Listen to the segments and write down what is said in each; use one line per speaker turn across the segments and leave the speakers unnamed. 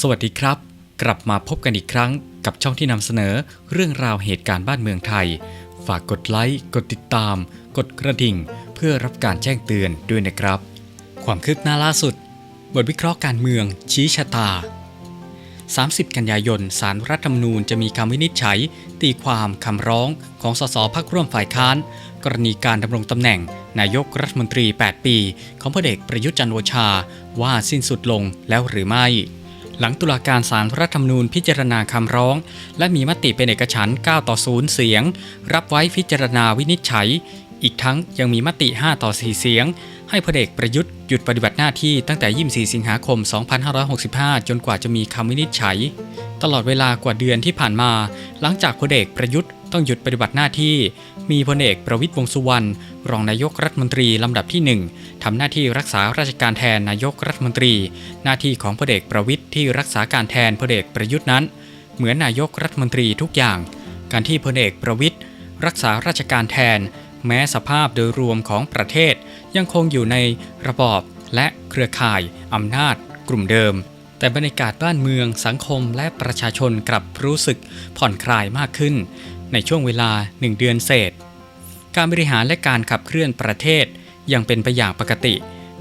สวัสดีครับ กลับมาพบกันอีกครั้งกับช่องที่นำเสนอเรื่องราวเหตุการณ์บ้านเมืองไทย ฝากกดไลค์กดติดตาม กดกระดิ่ง เพื่อรับการแจ้งเตือนด้วยนะครับ ความคืบหน้าล่าสุด บทวิเคราะห์การเมือง ชี้ชะตา 30 กันยายนสารรัฐธรรมนูญจะมีคำวินิจฉัย ตีความคำร้องของสสพักร่วมฝ่ายค้าน กรณีการดำรงตำแหน่ง นายกรัฐมนตรี 8 ปี ของพลเอกประยุทธ์จันทร์โอชา ว่าสิ้นสุดลงแล้วหรือไม่ หลังตุลาการศาลรัฐธรรมนูญพิจารณาคำร้อง และมีมติเป็นเอกฉันท์9ต่อ0เสียง รับไว้พิจารณาวินิจฉัย อีกทั้งยังมีมติ 5 ต่อ 4 เสียง ให้พลเอกประยุทธ์หยุดปฏิบัติหน้าที่ตั้งแต่ 24 สิงหาคม 2565 จนกว่าจะมีคำวินิจฉัย ตลอดเวลากว่าเดือนที่ผ่านมา หลังจากพลเอกประยุทธ์ต้องหยุดปฏิบัติหน้าที่ มีพลเอกประวิตยวงษ์สุวรรณรองนายกรัฐมนตรีลำดับที่ 1ทำหน้าที่รักษาราชการแทนนายกรัฐมนตรี หน้าที่ของพลเอกประวิตยที่รักษาการแทนพลเอกประยุทธ์นั้น เหมือนนายกรัฐมนตรีทุกอย่าง การที่พลเอกประวิตยรักษาราชการแทน แม้สภาพโดยรวมของประเทศ ยังคงอยู่ในระบอบและเครือข่ายอำนาจ กลุ่มเดิม แต่บรรยากาศบ้านเมืองสังคมและประชาชนกลับรู้สึกผ่อนคลายมากขึ้น ในช่วงเวลาหนึ่งเดือนเศษ การบริหารและการขับเคลื่อนประเทศยังเป็นไปอย่างปกติ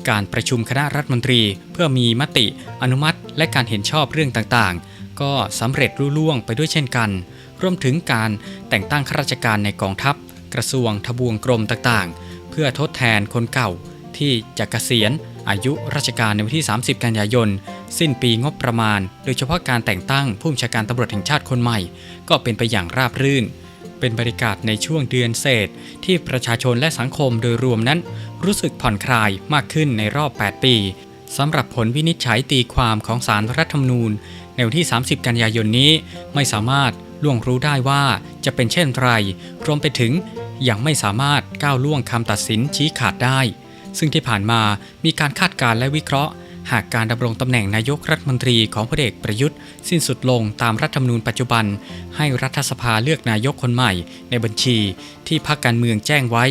การประชุมคณะรัฐมนตรีเพื่อมีมติ อนุมัติ และการเห็นชอบเรื่องต่างๆ ก็สำเร็จรุ่ล่วงไปด้วยเช่นกัน รวมถึงการแต่งตั้งข้าราชการในกองทัพ กระทรวงทบวงกรมต่างๆ เพื่อทดแทนคนเก่าที่จะเกษียณอายุราชการในวันที่ 30 กันยายน สิ้นปีงบประมาณ โดยเฉพาะการแต่งตั้งผู้บัญชาการตำรวจแห่งชาติคนใหม่ ก็เป็นไปอย่างราบรื่น เป็นบรรยากาศในช่วงเดือนเศษ ที่ประชาชนและสังคมโดยรวมนั้น รู้สึกผ่อนคลายมากขึ้นในรอบ 8 ปีสำหรับผลวินิจฉัยตีความของสารรัฐธรรมนูญ ในวันที่ 30 กันยายนนี้ไม่สามารถล่วงรู้ได้ว่าจะเป็นเช่นไรรวมไปถึงยังไม่สามารถก้าวล่วงคำตัดสินชี้ขาดได้ ซึ่งที่ผ่านมามีการคาดการณ์และวิเคราะห์ หากการดำรงตำแหน่งนายกรัฐมนตรีของพลเอกประยุทธ์ สิ้นสุดลงตามรัฐธรรมนูญปัจจุบัน ให้รัฐสภาเลือกนายกคนใหม่ ในบัญชีที่พรรคการเมืองแจ้งไว้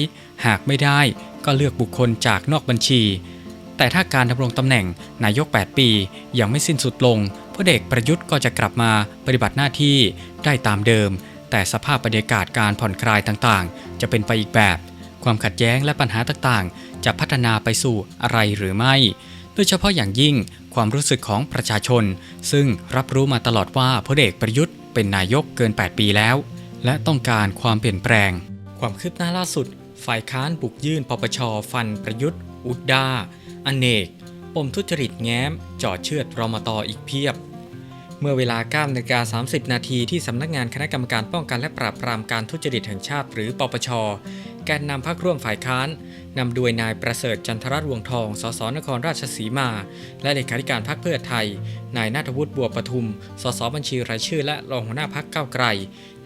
หากไม่ได้ก็เลือกบุคคลจากนอกบัญชี แต่ถ้าการดำรงตำแหน่งนายก 8 ปียังไม่สิ้นสุดลงพลเอกประยุทธ์ก็จะกลับมาปฏิบัติหน้าที่ได้ตามเดิม แต่สภาพบรรยากาศการผ่อนคลายต่างๆ จะเป็นไปอีกแบบ ความขัดแย้งและปัญหาต่างๆ จะพัฒนาไปสู่อะไรหรือไม่ โดยเฉพาะอย่างยิ่งความรู้สึกของประชาชน ซึ่งรับรู้มาตลอดว่าพลเอกประยุทธ์เป็นนายกเกิน 8 ปีแล้ว และต้องการความเปลี่ยนแปลง ความคืบหน้าล่าสุด ฝ่ายค้านบุกยื่นปปชฟันประยุทธ์ อุดดาอเนก ปมทุจริตแง้มจ่อเชือดรมตออีกเพียบ เมื่อเวลา9นาฬิกา30 นาทีที่สำนักงานคณะกรรมการป้องกันและปราบปรามการทุจริตแห่งชาติหรือปปชแกนนำพักร่วมฝ่ายค้าน นำโดยนายประเสริฐจันทรัตน์วงทอง สสนครราชสีมา และเลขาธิการพักเพื่อไทย นายนาถวุฒิบัวประทุม สสบัญชีรายชื่อ และรองหัวหน้าพักก้าวไกล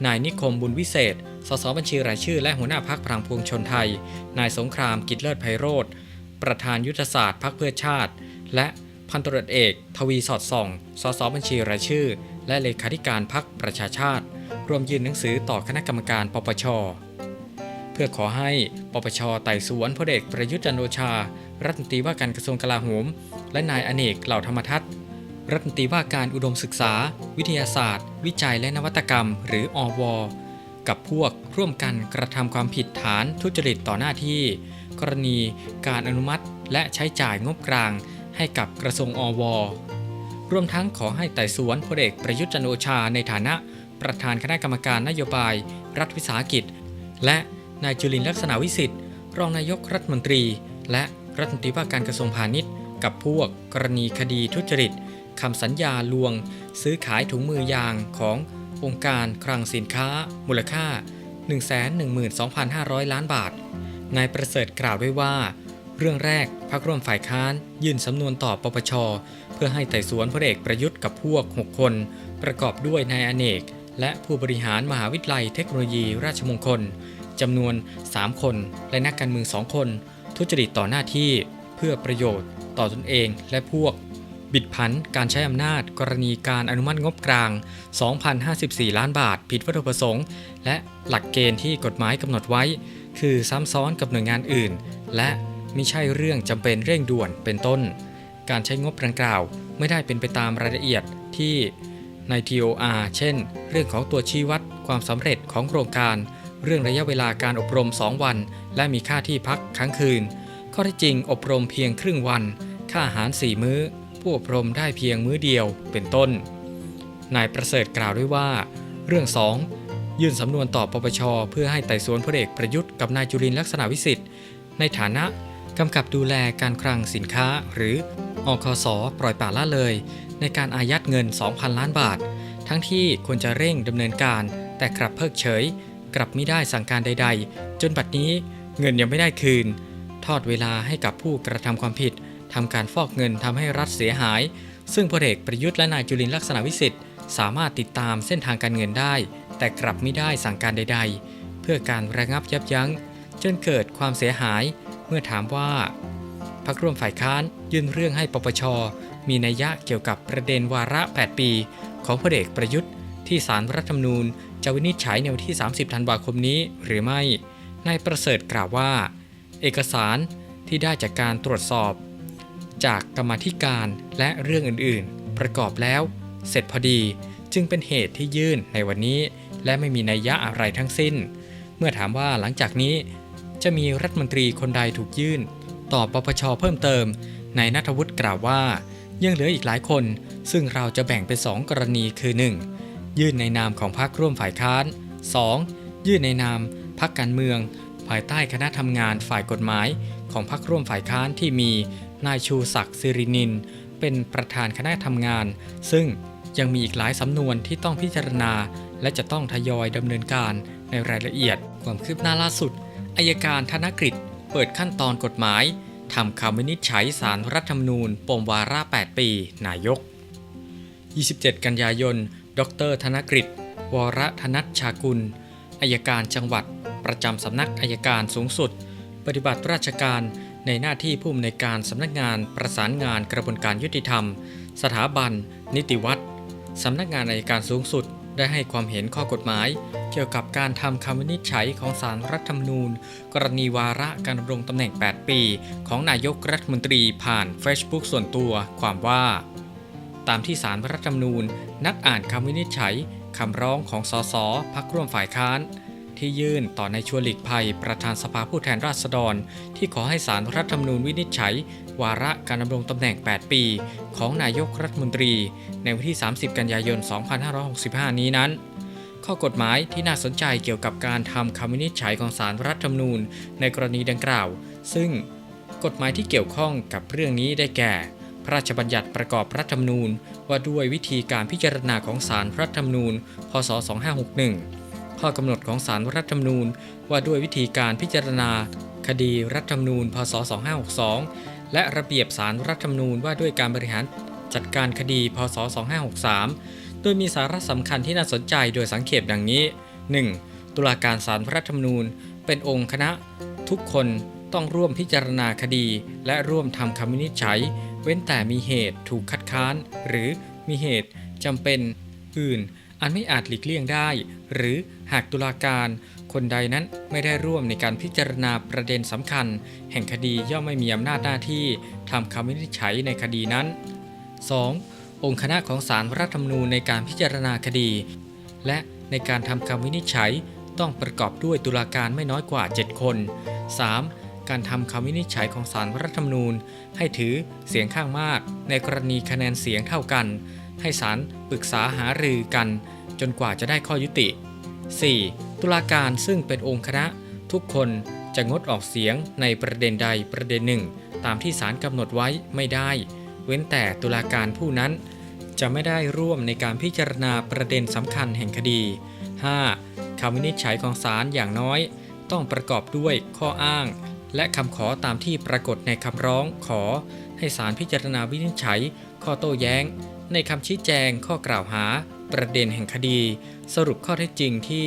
นายนิคมบุญวิเศษ สสบัญชีรายชื่อ และหัวหน้าพักพลังพวงชนไทย นายสงครามกิจเลิศไพโรธ ประธานยุทธศาสตร์พักเพื่อชาติ และพันตรวจเอก ทวีสอดส่อง สสบัญชีรายชื่อ และเลขาธิการพักประชาชาติ รวมยื่นหนังสือต่อคณะกรรมการปปช เพื่อขอให้ปปชไต่สวนพลเอกประยุทธ์จันทร์โอชา รัฐมนตรีว่าการกระทรวงกลาโหม และนายอเนกเหล่าธรรมทัศน์รัฐมนตรีว่าการอุดมศึกษา วิทยาศาสตร์ วิจัยและนวัตกรรม หรืออว กับพวกร่วมกันกระทำความผิดฐานทุจริตต่อหน้าที่ กรณีการอนุมัติและใช้จ่ายงบกลาง ให้กับกระทรวงอว รวมทั้งขอให้ไต่สวนพลเอกประยุทธ์จันทร์โอชาในฐานะ ประธานคณะกรรมการนโยบาย รัฐวิสาหกิจ และ นายจุลินลักษณะวิสิทธิ์รองนายกรัฐมนตรี และรัฐมนตรีว่าการกระทรวงพาณิชย์ กับพวกกรณีคดีทุจริตคำสัญญาลวง ซื้อขายถุงมือยางขององค์การคลังสินค้า มูลค่า 112,500 ล้านบาท นายประเสริฐกล่าวไว้ว่า เรื่องแรกพักร่วมฝ่ายค้านยื่นสำนวนต่อปปช เพื่อให้ไต่สวนพลเอกประยุทธ์กับพวก 6 คน ประกอบด้วยนายอเนก และผู้บริหารมหาวิทยาลัยเทคโนโลยีราชมงคล จำนวน 3 คน และนักการเมือง 2 คน ทุจริตต่อหน้าที่เพื่อประโยชน์ต่อตนเองและพวก บิดผันการใช้อำนาจ กรณีการอนุมัติงบกลาง 2,054 ล้านบาท ผิดวัตถุประสงค์ และหลักเกณฑ์ที่กฎหมายกำหนดไว้ คือซ้ำซ้อนกับหน่วยงานอื่น และมิใช่เรื่องจำเป็นเร่งด่วนเป็นต้น การใช้งบดังกล่าวไม่ได้เป็นไปตามรายละเอียดที่ใน TOR เช่น เรื่องของตัวชี้วัดความสำเร็จของโครงการ เรื่องระยะเวลาการอบรม 2 วัน และมีค่าที่พักค้างคืน ข้อเท็จจริงอบรมเพียงครึ่งวัน ค่าอาหาร 4 มื้อ ผู้อบรมได้เพียงมื้อเดียวเป็นต้น นายประเสริฐกล่าวด้วยว่า เรื่อง 2 ยื่นสำนวนต่อปปช เพื่อให้ไต่สวนพลเอกประยุทธ์กับนายจุลินทร์ลักษณะวิสิทธิ์ในฐานะกำกับดูแลการคลังสินค้า หรืออคสปล่อยปละละเลย ในการอายัดเงิน 2,000 ล้านบาท ทั้งที่ควรจะเร่งดำเนินการ แต่กลับเพิกเฉย กลับไม่ได้สั่งการใด ๆ จนบัดนี้เงินยังไม่ได้คืน ทอดเวลาให้กับผู้กระทำความผิดทำการฟอกเงินทำให้รัฐเสียหาย ซึ่งพลเอกประยุทธ์และนายจุลินลักษณะวิสิทธิ์สามารถติดตามเส้นทางการเงินได้ แต่กลับไม่ได้สั่งการใด ๆ เพื่อการระงับยับยั้ง จนเกิดความเสียหายเมื่อถามว่าพักร่วมฝ่ายค้านยื่นเรื่องให้ปปช มีนัยยะเกี่ยวกับประเด็นวาระ 8 ปี ของพลเอกประยุทธ์ ที่สารรัฐธรรมนูญจะวินิจฉัยในวันที่ 30 ธันวาคมนี้หรือไม่ นายประเสริฐกล่าวว่า เอกสารที่ได้จากการตรวจสอบ จากกรรมธิการและเรื่องอื่นๆ ประกอบแล้ว เสร็จพอดี จึงเป็นเหตุที่ยื่นในวันนี้ และไม่มีนัยยะอะไรทั้งสิ้น เมื่อถามว่าหลังจากนี้ จะมีรัฐมนตรีคนใดถูกยื่น ต่อปปชเพิ่มเติมนายนัทวุฒิกล่าวว่ายังเหลืออีกหลายคน ซึ่งเราจะแบ่งเป็น 2 กรณีคือ 1. ยื่นในนามของพรรคร่วมฝ่ายค้าน 2. ยื่นในนามพรรคการเมือง ภายใต้คณะทำงานฝ่ายกฎหมาย ของพรรคร่วมฝ่ายค้านที่มีนายชูศักดิ์สิรินิน เป็นประธานคณะทำงาน ซึ่งยังมีอีกหลายสำนวนที่ต้องพิจารณา และจะต้องทยอยดำเนินการในรายละเอียด ความคืบหน้าล่าสุดอายการธนกฤษเปิดขั้นตอนกฎหมายทำคำวินิจฉัยสารรัฐธรรมนูญปมวาระ 8 ปี นายก 27 กันยายน ดรธนกฤษวรธนัชชากุลอายการจังหวัด ประจำสำนักอายการสูงสุด ปฏิบัติราชการในหน้าที่ผู้อำนวยการสำนักงานประสานงานกระบวนการยุติธรรม สถาบัน นิติวัตรสำนักงานอายการสูงสุด ได้ให้ความเห็นข้อกฎหมาย เกี่ยวกับการทำคำวินิจฉัยของสารรัฐธรรมนูญ กรณีวาระการดำรงตำแหน่ง 8 ปี ของนายกรัฐมนตรีผ่าน Facebook ส่วนตัวความว่า ตามที่สารรัฐธรรมนูญ นัดอ่านคำวินิจฉัยคำร้องของสสพักร่วมฝ่ายค้าน ที่ยื่นต่อในายชวนหลีกภัย ประธานสภาผู้แทนราษฎร ที่ขอให้สารรัฐธรรมนูญวินิจฉัย วาระการดำรงตำแหน่ง 8 ปี ของนายกรัฐมนตรี ในวันที่ 30 กันยายน 2565 นี้นั้นข้อกฎหมายที่น่าสนใจเกี่ยวกับการทำคำวินิจฉัยของสารรัฐธรรมนูญในกรณีดังกล่าว ซึ่งกฎหมายที่เกี่ยวข้องกับเรื่องนี้ได้แก่ พระราชบัญญัติประกอบรัฐธรรมนูญ ว่าด้วยวิธีการพิจารณาของศาลรัฐธรรมนูญ พศ 2561 ข้อกำหนดของศาลรัฐธรรมนูญ ว่าด้วยวิธีการพิจารณา คดีรัฐธรรมนูญ พศ 2562 และระเบียบศาลรัฐธรรมนูญว่าด้วยการบริหารจัดการคดี พศ 2563 โดยมีสาระสำคัญที่น่าสนใจโดยสังเขปดังนี้ 1. ตุลาการศาลรัฐธรรมนูญ เป็นองค์คณะทุกคน ต้องร่วมพิจารณาคดี และร่วมทำคำวินิจฉัย เว้นแต่มีเหตุถูกคัดค้าน หรือมีเหตุจำเป็นอื่น อันไม่อาจหลีกเลี่ยงได้ หรือหากตุลาการคนใดนั้นไม่ได้ร่วมในการพิจารณาประเด็นสำคัญ แห่งคดีย่อมไม่มีอำนาจหน้าที่ทำคำวินิจฉัยในคดีนั้น 2. องค์คณะของศาลรัฐธรรมนูญในการพิจารณาคดี และในการทำคำวินิจฉัยต้องประกอบด้วยตุลาการไม่น้อยกว่า 7 คน 3. การทำคำวินิจฉัยของศาลรัฐธรรมนูญ ให้ถือเสียงข้างมาก ในกรณีคะแนนเสียงเท่ากัน ให้ศาลปรึกษาหารือกัน จนกว่าจะได้ข้อยุติ 4. ตุลาการซึ่งเป็นองค์คณะ ทุกคนจะงดออกเสียงในประเด็นใดประเด็นหนึ่ง ตามที่ศาลกำหนดไว้ไม่ได้ เว้นแต่ตุลาการผู้นั้น จะไม่ได้ร่วมในการพิจารณาประเด็นสำคัญแห่งคดี 5. คำวินิจฉัยของศาลอย่างน้อย ต้องประกอบด้วยข้ออ้าง และคำขอตามที่ปรากฏในคำร้องขอ ให้ศาลพิจารณาวินิจฉัย ข้อโต้แย้ง ในคำชี้แจงข้อกล่าวหา ประเด็นแห่งคดี สรุปข้อเท็จจริงที่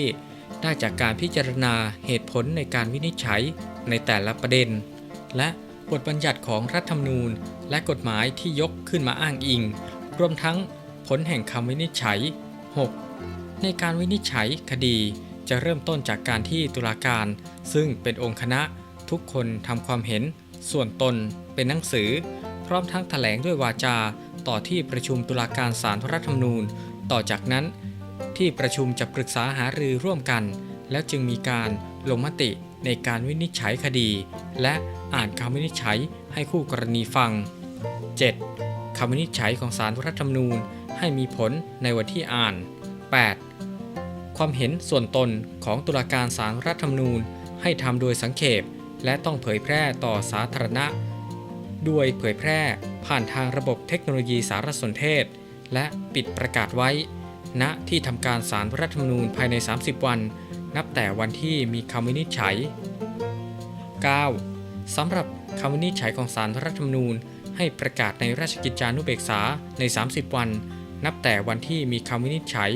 ได้จากการพิจารณาเหตุผลในการวินิจฉัยในแต่ละประเด็น และบทบัญญัติของรัฐธรรมนูญ และกฎหมายที่ยกขึ้นมาอ้างอิง รวมทั้งผลแห่งคำวินิจฉัย 6. ในการวินิจฉัยคดีจะเริ่มต้นจากการที่ตุลาการ ซึ่งเป็นองค์คณะ ทุกคนทำความเห็น ส่วนตน เป็นหนังสือ พร้อมทั้งแถลงด้วยวาจา ต่อที่ประชุมตุลาการศาลรัฐธรรมนูญ ต่อจากนั้น ที่ประชุมจะปรึกษาหารือร่วมกัน แล้วจึงมีการลงมติในการวินิจฉัยคดี และอ่านคำวินิจฉัยให้คู่กรณีฟัง 7. คำวินิจฉัยของศาลรัฐธรรมนูญให้มีผลในวันที่อ่าน 8. ความเห็นส่วนตนของตุลาการศาลรัฐธรรมนูญให้ทำโดยสังเขป และต้องเผยแพร่ต่อสาธารณะ ด้วยเผยแพร่ผ่านทางระบบเทคโนโลยีสารสนเทศ และปิดประกาศไว้ ณที่ทำการศาลรัฐธรรมนูญภายใน 30 วัน นับแต่วันที่มีคำวินิจฉัย 9. สำหรับคำวินิจฉัยของศาลรัฐธรรมนูญ ให้ประกาศในราชกิจจานุเบกษาใน 30 วัน นับแต่วันที่มีคำวินิจฉัย